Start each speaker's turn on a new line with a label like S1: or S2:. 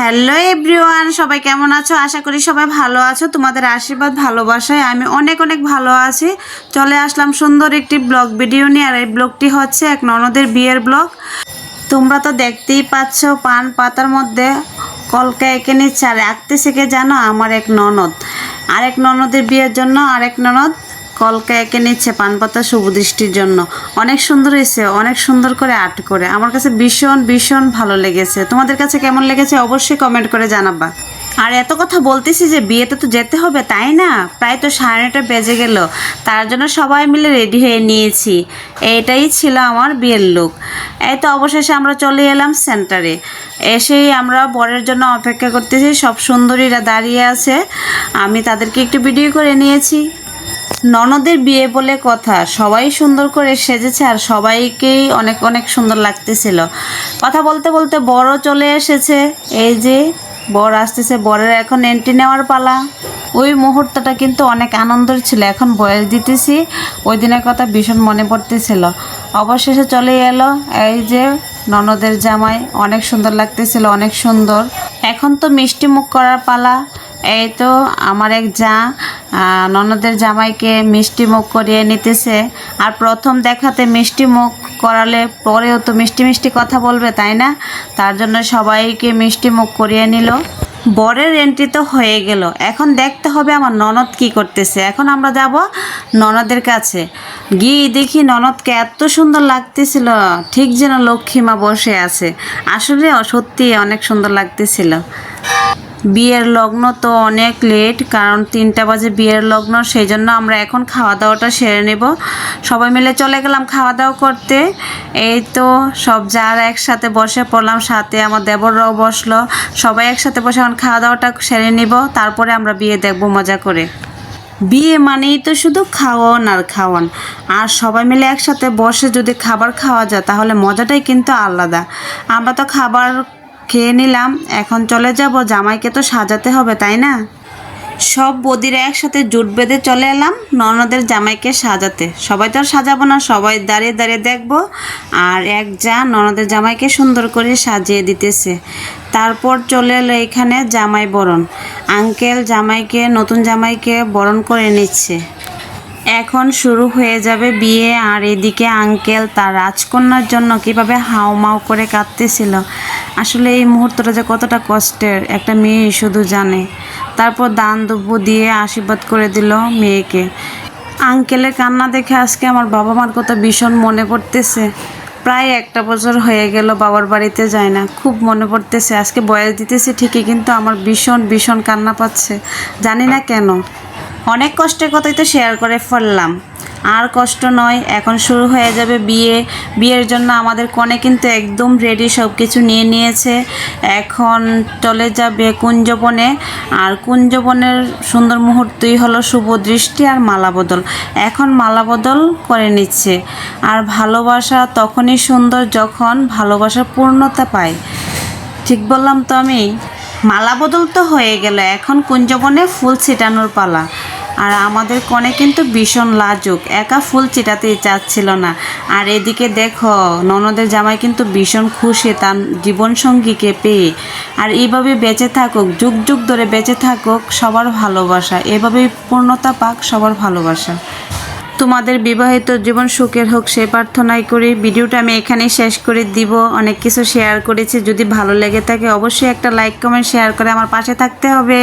S1: Hello everyone, সবাই কেমন আছো? আশা করি সবাই ভালো আছো। তোমাদের আশীর্বাদ, ভালোবাসায় আমি অনেক অনেক ভালো আছি। চলে আসলাম সুন্দর একটি ব্লগ ভিডিও নিয়ে, আর এই ব্লগটি হচ্ছে এক ননদের বিয়ের ব্লগ। তোমরা তো দেখতেই পাচ্ছ, পান পাতার মধ্যে কলকা এঁকে নিচ্ছে। আর আঁকতে শিখে জানো? আমার এক ননদ। আরেক ননদের বিয়ের জন্য আরেক ননদ কলকা এঁকে নিচ্ছে পান পাতা শুভ দৃষ্টির জন্য। অনেক সুন্দর হয়েছে, অনেক সুন্দর করে আর্ট করে। আমার কাছে ভীষণ ভীষণ ভালো লেগেছে। তোমাদের কাছে কেমন লেগেছে অবশ্যই কমেন্ট করে জানাবা। আর এত কথা বলতেছি যে বিয়েতে তো যেতে হবে, তাই না? প্রায় তো সাড়ে নটা বেজে গেল। তার জন্য সবাই মিলে রেডি হয়ে নিয়েছি। এইটাই ছিল আমার বিয়ের লুক এই তো অবশেষে আমরা চলে এলাম সেন্টারে এসেই আমরা বরের জন্য অপেক্ষা করতেছি। সব সুন্দরীরা দাঁড়িয়ে আছে। আমি তাদেরকে একটু ভিডিও করে নিয়েছি। ননদের বিয়ে বলে কথা, সবাই সুন্দর করে সেজেছে আর সবাইকেই অনেক অনেক সুন্দর লাগতেছিল। কথা বলতে বলতে বড় চলে এসেছে। এই যে, বর আসতেছে, বরের এখন এন্ট্রি নেওয়ার পালা। ওই মুহূর্তটা কিন্তু অনেক আনন্দের ছিল, এখন বয়স দিতেছি, ওই দিনের কথা ভীষণ মনে পড়তেছিল। অবশেষে চলে এলো, এই যে ননদের জামাই, অনেক সুন্দর লাগতেছিল, অনেক সুন্দর। এখন তো মিষ্টি মুখ করার পালা, এই তো আমার এক যা ননদের জামাইকে মিষ্টি মুখ করিয়ে নিতেছে। আর প্রথম দেখাতে মিষ্টি মুখ করালে পরেও তো মিষ্টি মিষ্টি কথা বলবে, তাই না? তার জন্য সবাইকে মিষ্টি মুখ করিয়ে নিল। বরের এন্ট্রি তো হয়ে গেল। এখন দেখতে হবে আমার ননদ কি করতেছে। এখন আমরা যাব ননদের কাছে। গিয়ে দেখি ননদকে এত সুন্দর লাগতেছিল। ঠিক যেন লক্ষ্মীমা বসে আছে। আসলে সত্যি অনেক সুন্দর লাগতেছিল। বিয়ের লগ্ন তো অনেক লেট কারণ তিনটা বাজে বিয়ের লগ্ন সেই জন্য আমরা এখন খাওয়া দাওয়াটা সেরে নেব। সবাই মিলে চলে গেলাম খাওয়া দাওয়া করতে। এই তো সব যারা একসাথে বসে পড়লাম, সাথে আমার দেবররাও বসল। সবাই একসাথে বসে এখন খাওয়া দাওয়াটা সেরে নিব, তারপরে আমরা বিয়ে দেখব, মজা করে। বিয়ে মানেই তো শুধু খাওয়ান আর খাওয়ান। আর সবাই মিলে একসাথে বসে যদি খাবার খাওয়া যায়, তাহলে মজাটাই কিন্তু আলাদা। আমরা তো খাবার খেয়ে নিলাম। এখন চলে যাব, জামাইকে তো সাজাতে হবে, তাই না? সব বদিরা একসাথে জুট বেঁধে চলে এলাম ননদের জামাইকে সাজাতে। সবাই তো আর সাজাবো না, সবাই দাঁড়িয়ে দাঁড়িয়ে দেখব। আর এক যা ননদের জামাইকে সুন্দর করে সাজিয়ে দিতেছে। তারপর চলে এলো এখানে জামাই বরণ। আঙ্কেল জামাইকে, নতুন জামাইকে বরণ করে নিচ্ছে। এখন শুরু হয়ে যাবে বিয়ে। আর এদিকে আঙ্কেল তার রাজকন্যার জন্য কীভাবে হাউমাউ করে কাঁদতেছিল। আসলে এই মুহূর্তটা যে কতটা কষ্টের, একটা মেয়ে শুধু জানে। তারপর দান দুব্য দিয়ে আশীর্বাদ করে দিল মেয়েকে। আঙ্কেলের কান্না দেখে আজকে আমার বাবা মার কথা ভীষণ মনে পড়তেছে। প্রায় একটা বছর হয়ে গেল বাবার বাড়িতে যায় না। খুব মনে পড়তেছে, আজকে বয়স দিতেছে ঠিকই, কিন্তু আমার ভীষণ ভীষণ কান্না পাচ্ছে। জানি না কেন। অনেক কষ্টের কথাই তো শেয়ার করে ফেললাম। আর কষ্ট নয়, এখন শুরু হয়ে যাবে বিয়ে। বিয়ের জন্য আমাদের কনে কিন্তু একদম রেডি সব কিছু নিয়ে নিয়েছে। এখন চলে যাবে কুঞ্জবনে। আর কুঞ্জবনের সুন্দর মুহূর্তই হলো শুভ দৃষ্টি আর মালা বদল। এখন মালা বদল করে নিচ্ছে। আর ভালোবাসা তখনই সুন্দর যখন ভালোবাসার পূর্ণতা পায়। ঠিক বললাম তো আমি? মালা বদল তো হয়ে গেল, এখন কুঞ্জবনে ফুল ছিটানোর পালা। আর আমাদের কনে কিন্তু ভীষণ লাজুক। একা ফুল চিটাতেই চাচ্ছিল না। আর এদিকে দেখো, ননদের জামাই কিন্তু ভীষণ খুশি তার জীবনসঙ্গীকে পেয়ে। আর এইভাবে বেঁচে থাকুক, যুগ যুগ ধরে বেঁচে থাকুক, সবার ভালোবাসা। এভাবেই পূর্ণতা পাক, সবার ভালোবাসা। তোমাদের বিবাহিত জীবন সুখের হোক, সে প্রার্থনাই করি। ভিডিওটা আমি এখানেই শেষ করে দিব। অনেক কিছু শেয়ার করেছি। যদি ভালো লেগে থাকে, অবশ্যই একটা লাইক কমেন্ট শেয়ার করে আমার পাশে থাকতে হবে।